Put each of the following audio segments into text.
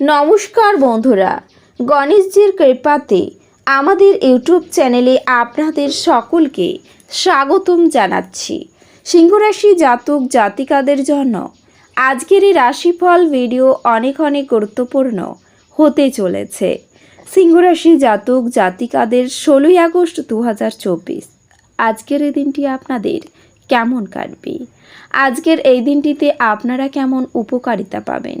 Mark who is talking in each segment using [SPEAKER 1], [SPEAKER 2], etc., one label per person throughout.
[SPEAKER 1] নমস্কার বন্ধুরা, গণেশজির কৃপাতে আমাদের ইউটিউব চ্যানেলে আপনাদের সকলকে স্বাগতম জানাচ্ছি। সিংহরাশি জাতক জাতিকাদের জন্য আজকের এই রাশিফল ভিডিও অনেক অনেক গুরুত্বপূর্ণ হতে চলেছে। সিংহরাশি জাতক জাতিকাদের ষোলোই আগস্ট দু হাজার চব্বিশ, আজকের এই দিনটি আপনাদের কেমন কাটবে? আজকের এই দিনটিতে আপনারা কেমন উপকারিতা পাবেন?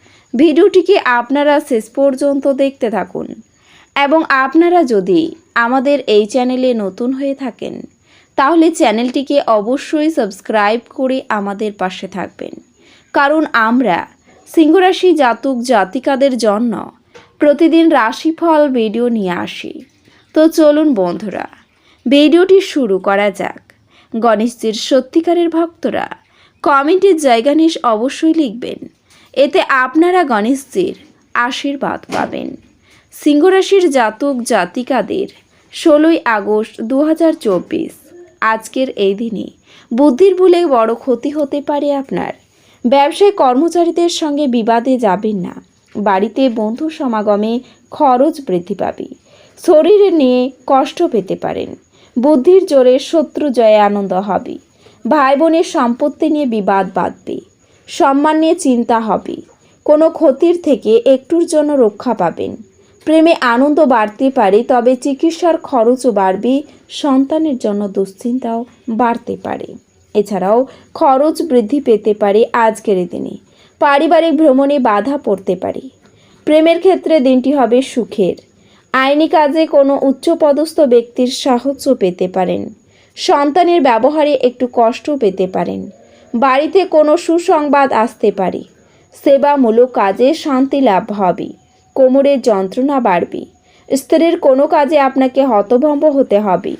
[SPEAKER 1] ভিডিওটিকে আপনারা শেষ পর্যন্ত দেখতে থাকুন। এবং আপনারা যদি আমাদের এই চ্যানেলে নতুন হয়ে থাকেন, তাহলে চ্যানেলটিকে অবশ্যই সাবস্ক্রাইব করে আমাদের পাশে থাকবেন। কারণ আমরা সিংহরাশি জাতক জাতিকাদের জন্য প্রতিদিন রাশিফল ভিডিও নিয়ে আসি। তো চলুন বন্ধুরা, ভিডিওটি শুরু করা যাক। গণেশজির সত্যিকারের ভক্তরা কমেন্টের জায়গা নিয়ে অবশ্যই লিখবেন। এতে আপনারা গণেশজির আশীর্বাদ পাবেন। সিংহরাশির জাতক জাতিকাদের ষোলোই আগস্ট দু হাজার চব্বিশ, আজকের এই দিনে বুদ্ধির ভুলে বড় ক্ষতি হতে পারে আপনার। ব্যবসায় কর্মচারীদের সঙ্গে বিবাদে যাবেন না। বাড়িতে বন্ধু সমাগমে খরচ বৃদ্ধি পাবে। শরীরে নিয়ে কষ্ট পেতে পারেন। বুদ্ধির জোরে শত্রু জয়ে আনন্দ হবে। ভাই বোনের সম্পত্তি নিয়ে বিবাদ বাঁধবে। সম্মান নিয়ে চিন্তা হবে। কোনো ক্ষতির থেকে একটুর জন্য রক্ষা পাবেন। প্রেমে আনন্দ বাড়তে পারে, তবে চিকিৎসার খরচও বাড়বে। সন্তানের জন্য দুশ্চিন্তাও বাড়তে পারে। এছাড়াও খরচ বৃদ্ধি পেতে পারে আজকের দিনে। পারিবারিক ভ্রমণে বাধা পড়তে পারে। প্রেমের ক্ষেত্রে দিনটি হবে সুখের। আইনি কাজে কোনো উচ্চপদস্থ ব্যক্তির সাহায্য পেতে পারেন। সন্তানের ব্যবহারে একটু কষ্ট পেতে পারেন। বাড়িতে কোনো সুসংবাদ আসতে পারে। সেবামূলক কাজে শান্তি লাভ হবে। কোমরের যন্ত্রণা বাড়বে। স্ত্রীর কোনো কাজে আপনাকে হতভম্ব হতে হবে।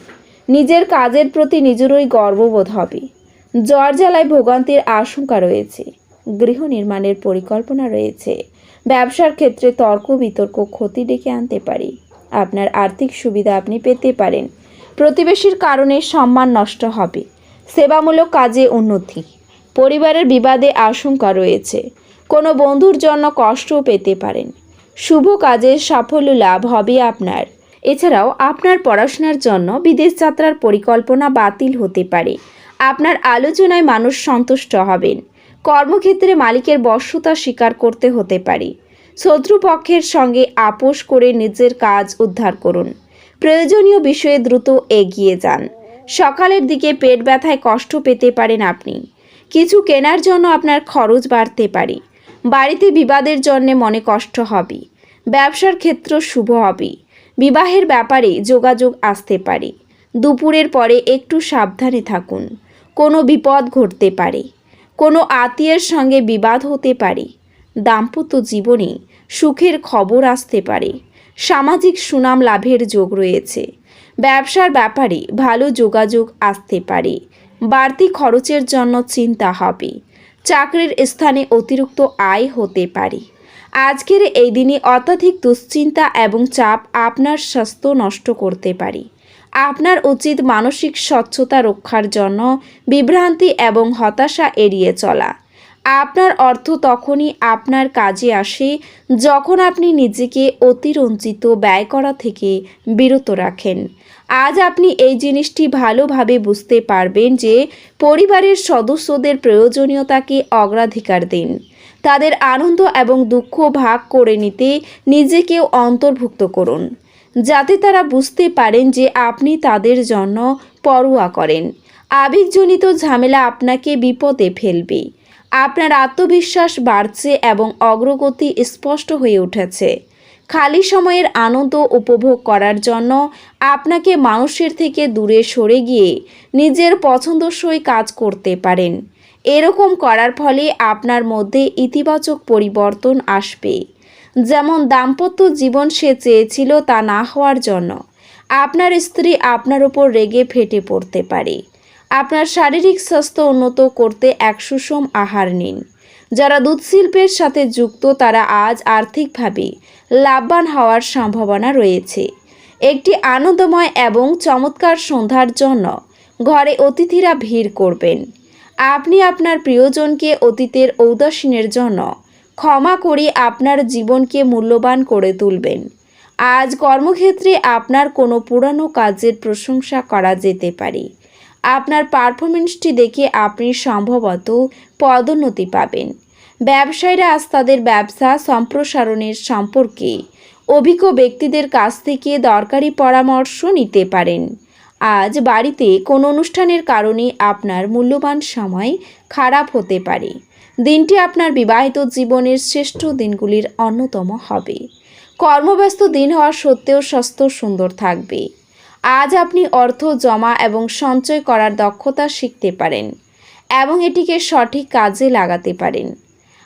[SPEAKER 1] নিজের কাজের প্রতি নিজেরই গর্ববোধ হবে। জ্বর জ্বালায় ভোগান্তির আশঙ্কা রয়েছে। গৃহ নির্মাণের পরিকল্পনা রয়েছে। ব্যবসার ক্ষেত্রে তর্ক, বিতর্ক, ক্ষতি ডেকে আনতে পারে। আপনার আর্থিক সুবিধা আপনি পেতে পারেন। প্রতিবেশীর কারণে সম্মান নষ্ট হবে। সেবামূলক কাজে উন্নতি। পরিবারের বিবাদে আশঙ্কা রয়েছে। কোনো বন্ধুর জন্য কষ্টও পেতে পারেন। শুভ কাজে সাফল্য লাভ হবে আপনার। এছাড়াও আপনার পড়াশোনার জন্য বিদেশ যাত্রার পরিকল্পনা বাতিল হতে পারে। আপনার আলোচনায় মানুষ সন্তুষ্ট হবেন। কর্মক্ষেত্রে মালিকের বশ্যতা স্বীকার করতে হতে পারে। শত্রুপক্ষের সঙ্গে আপোষ করে নিজের কাজ উদ্ধার করুন। প্রয়োজনীয় বিষয়ে দ্রুত এগিয়ে যান। সকালের দিকে পেট ব্যথায় কষ্ট পেতে পারেন আপনি। কিছু কেনার জন্য আপনার খরচ বাড়তে পারে। বাড়িতে বিবাদের জন্য মনে কষ্ট হবে। ব্যবসার ক্ষেত্র শুভ হবে। বিবাহের ব্যাপারে যোগাযোগ আসতে পারে। দুপুরের পরে একটু সাবধানে থাকুন। কোনো বিপদ ঘটতে পারে। কোনো আত্মীয়ের সঙ্গে বিবাদ হতে পারে। দাম্পত্য জীবনে সুখের খবর আসতে পারে। সামাজিক সুনাম লাভের যোগ রয়েছে। ব্যবসার ব্যাপারে ভালো যোগাযোগ আসতে পারে। বাড়তি খরচের জন্য চিন্তা হবে। চাকরির স্থানে অতিরিক্ত আয় হতে পারে। আজকের এই দিনে অত্যাধিক দুশ্চিন্তা এবং চাপ আপনার স্বাস্থ্য নষ্ট করতে পারে। আপনার উচিত মানসিক স্বচ্ছতা রক্ষার জন্য বিভ্রান্তি এবং হতাশা এড়িয়ে চলা। আপনার অর্থ তখনই আপনার কাজে আসে যখন আপনি নিজেকে অতিরঞ্জিত ব্যয় করা থেকে বিরত রাখেন। আজ আপনি এই জিনিসটি ভালোভাবে বুঝতে পারবেন যে পরিবারের সদস্যদের প্রয়োজনীয়তাকে অগ্রাধিকার দিন। তাদের আনন্দ এবং দুঃখ ভাগ করে নিতে নিজেকেও অন্তর্ভুক্ত করুন, যাতে তারা বুঝতে পারেন যে আপনি তাদের জন্য পরোয়া করেন। আবেগজনিত ঝামেলা আপনাকে বিপদে ফেলবে। আপনার আত্মবিশ্বাস বাড়ছে এবং অগ্রগতি স্পষ্ট হয়ে উঠেছে। খালি সময়ের আনন্দ উপভোগ করার জন্য আপনাকে মানুষের থেকে দূরে সরে গিয়ে নিজের পছন্দসই কাজ করতে পারেন। এরকম করার ফলে আপনার মধ্যে ইতিবাচক পরিবর্তন আসবে। যেমন দাম্পত্য জীবন সে চেয়েছিল তা না হওয়ার জন্য। আপনার স্ত্রী আপনার উপর রেগে ফেটে পড়তে পারে। আপনার শারীরিক স্বাস্থ্য উন্নত করতে এক সুষম আহার নিন। যারা দুধ শিল্পের সাথে যুক্ত তারা আজ আর্থিকভাবে লাভবান হওয়ার সম্ভাবনা রয়েছে। একটি আনন্দময় এবং চমৎকার সন্ধ্যার জন্য ঘরে অতিথিরা ভিড় করবেন। আপনি আপনার প্রিয়জনকে অতীতের ঔদাসীনের জন্য ক্ষমা করে আপনার জীবনকে মূল্যবান করে তুলবেন। আজ কর্মক্ষেত্রে আপনার কোনো পুরানো কাজের প্রশংসা করা যেতে পারে। আপনার পারফরমেন্সটি দেখে আপনি সম্ভবত পদোন্নতি পাবেন। ব্যবসায়ীরা আজ তাদের ব্যবসা সম্প্রসারণের সম্পর্কে অভিজ্ঞ ব্যক্তিদের কাছ থেকে দরকারি পরামর্শ নিতে পারেন। আজ বাড়িতে কোনো অনুষ্ঠানের কারণে আপনার মূল্যবান সময় খারাপ হতে পারে। দিনটি আপনার বিবাহিত জীবনের শ্রেষ্ঠ দিনগুলির অন্যতম হবে। কর্মব্যস্ত দিন হওয়া সত্ত্বেও স্বাস্থ্য সুন্দর থাকবে। আজ আপনি অর্থ জমা এবং সঞ্চয় করার দক্ষতা শিখতে পারেন এবং এটিকে সঠিক কাজে লাগাতে পারেন।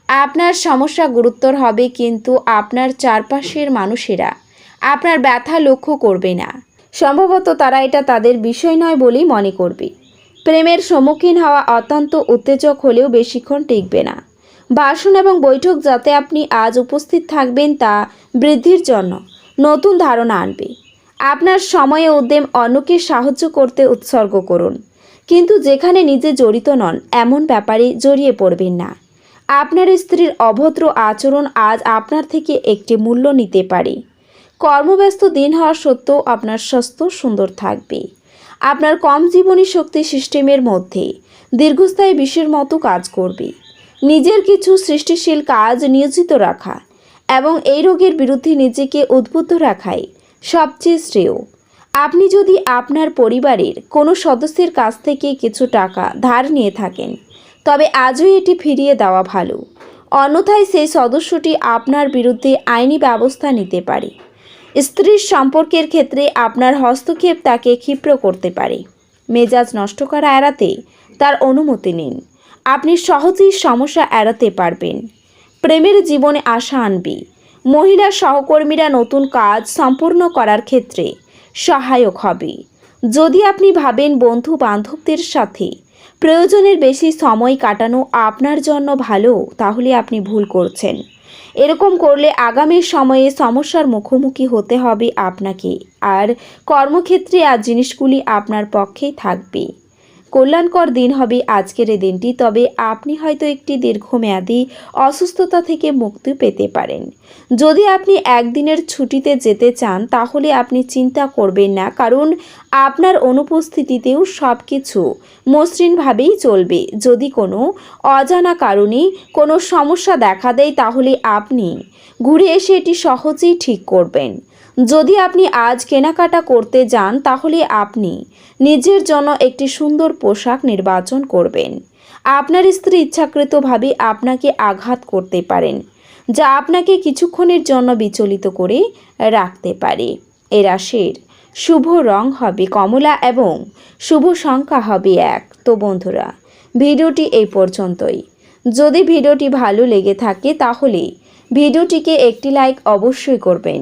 [SPEAKER 1] আপনার সমস্যা গুরুতর হবে কিন্তু আপনার চারপাশের মানুষেরা আপনার ব্যথা লক্ষ্য করবে না। সম্ভবত তারা এটা তাদের বিষয় নয় বলেই মনে করবে। প্রেমের সম্মুখীন হওয়া অত্যন্ত উত্তেজক হলেও বেশিক্ষণ টিকবে না। ভাষণ এবং বৈঠক যাতে আপনি আজ উপস্থিত থাকবেন তা বৃদ্ধির জন্য নতুন ধারণা আনবে। আপনার সময়ে উদ্যম অন্যকে সাহায্য করতে উৎসর্গ করুন। কিন্তু যেখানে নিজে জড়িত নন, এমন ব্যাপারে জড়িয়ে পড়বেন না। আপনার স্ত্রীর অভদ্র আচরণ আজ আপনার থেকে একটি মূল্য নিতে পারে। কর্মব্যস্ত দিন হওয়া সত্ত্বেও আপনার স্বাস্থ্য সুন্দর থাকবে। আপনার কম জীবনী শক্তি সিস্টেমের মধ্যে দীর্ঘস্থায়ী বিষের মতো কাজ করবে। নিজের কিছু সৃষ্টিশীল কাজ নিয়োজিত রাখা এবং এই রোগের বিরুদ্ধে নিজেকে উদ্বুদ্ধ রাখাই সবচেয়ে শ্রেয়। আপনি যদি আপনার পরিবারের কোনো সদস্যের কাছ থেকে কিছু টাকা ধার নিয়ে থাকেন তবে আজই এটি ফিরিয়ে দেওয়া ভালো। অন্যথায় সেই সদস্যটি আপনার বিরুদ্ধে আইনি ব্যবস্থা নিতে পারে। স্ত্রীর সম্পর্কের ক্ষেত্রে আপনার হস্তক্ষেপ তাকে ক্ষিপ্র করতে পারে। মেজাজ নষ্ট করা এড়াতে তার অনুমতি নিন। আপনি সহজেই সমস্যা এড়াতে পারবেন। প্রেমের জীবনে আশা আনবে। মহিলা সহকর্মীরা নতুন কাজ সম্পূর্ণ করার ক্ষেত্রে সহায়ক হবে। যদি আপনি ভাবেন বন্ধু বান্ধবদের সাথে প্রয়োজনের বেশি সময় কাটানো আপনার জন্য ভালো, তাহলে আপনি ভুল করছেন। এরকম করলে আগামী সময়ে সমস্যার মুখোমুখি হতে হবে আপনাকে। আর কর্মক্ষেত্রে আর জিনিসগুলি আপনার পক্ষেই থাকবে। কল্যাণকর দিন হবে আজকের এই দিনটি। তবে আপনি হয়তো একটি দীর্ঘমেয়াদী অসুস্থতা থেকে মুক্তি পেতে পারেন। যদি আপনি একদিনের ছুটিতে যেতে চান, তাহলে আপনি চিন্তা করবেন না, কারণ আপনার অনুপস্থিতিতেও সব কিছু মসৃণভাবেই চলবে। যদি কোনো অজানা কারণে কোনো সমস্যা দেখা দেয়, তাহলে আপনি ঘুরে এসে এটি সহজেই ঠিক করবেন। যদি আপনি আজ কেনাকাটা করতে যান, তাহলে আপনি নিজের জন্য একটি সুন্দর পোশাক নির্বাচন করবেন। আপনার স্ত্রী ইচ্ছাকৃতভাবে আপনাকে আঘাত করতে পারেন, যা আপনাকে কিছুক্ষণের জন্য বিচলিত করে রাখতে পারে। এ রাশির শুভ রং হবে কমলা এবং শুভ সংখ্যা হবে এক। তো বন্ধুরা, ভিডিওটি এই পর্যন্তই। যদি ভিডিওটি ভালো লেগে থাকে, তাহলে ভিডিওটিকে একটি লাইক অবশ্যই করবেন।